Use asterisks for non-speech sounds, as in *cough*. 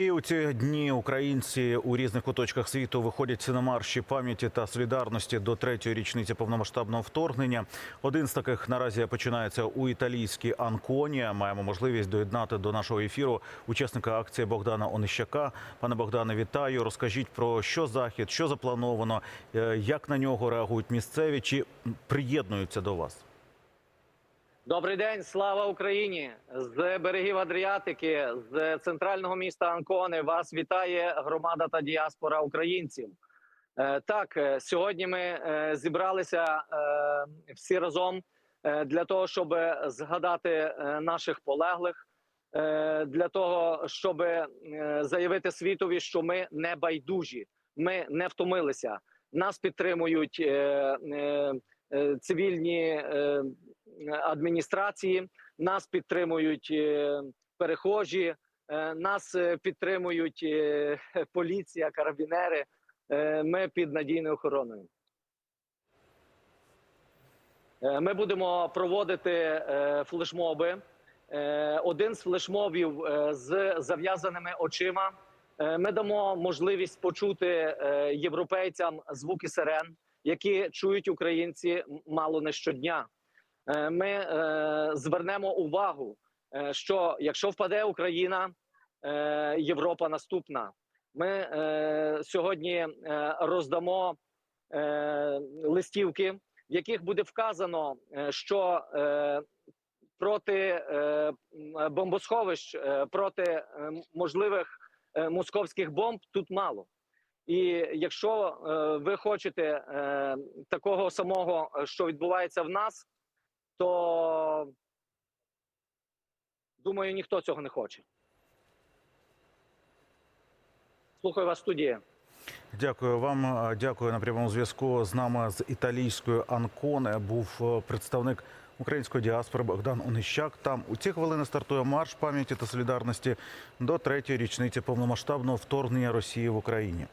І у ці дні українці у різних куточках світу виходять на марші пам'яті та солідарності до третьої річниці повномасштабного вторгнення. Один з таких наразі починається у італійській Анконі. Маємо можливість доєднати до нашого ефіру учасника акції Богдана Онищака. Пане Богдане, вітаю. Розкажіть про що захід, що заплановано, е, як на нього реагують місцеві, чи приєднуються до вас. Добрий день, слава Україні! З берегів Адріатики, з центрального міста Анкони вас вітає громада та діаспора українців. Е, Так, е, сьогодні ми е, зібралися всі разом для того, щоб згадати наших полеглих, для того, щоб заявити світові, що ми не байдужі, ми не втомилися. Нас підтримують цивільні. Адміністрації, нас підтримують е, перехожі, е, нас е, підтримують *laughs* поліція, карабінери. Ми під надійною охороною. Ми будемо проводити флешмоби. Один з флешмобів з зав'язаними очима. Ми дамо можливість почути європейцям звуки сирен, які чують українці мало не щодня. Е, Ми е, звернемо увагу, е, що якщо впаде Україна, Європа наступна. Ми сьогодні роздамо листівки, в яких буде вказано, що проти бомбосховищ, проти можливих московських бомб тут мало. І якщо ви хочете такого самого, що відбувається в нас, то думаю, ніхто цього не хоче. Слухаю вас, студія. Дякую вам. Дякую на прямому зв'язку. З нами з італійської Анконе був е, представник української діаспори Богдан Онищак. Там у ці хвилини стартує марш пам'яті та солідарності до третьої річниці повномасштабного вторгнення Росії в Україні.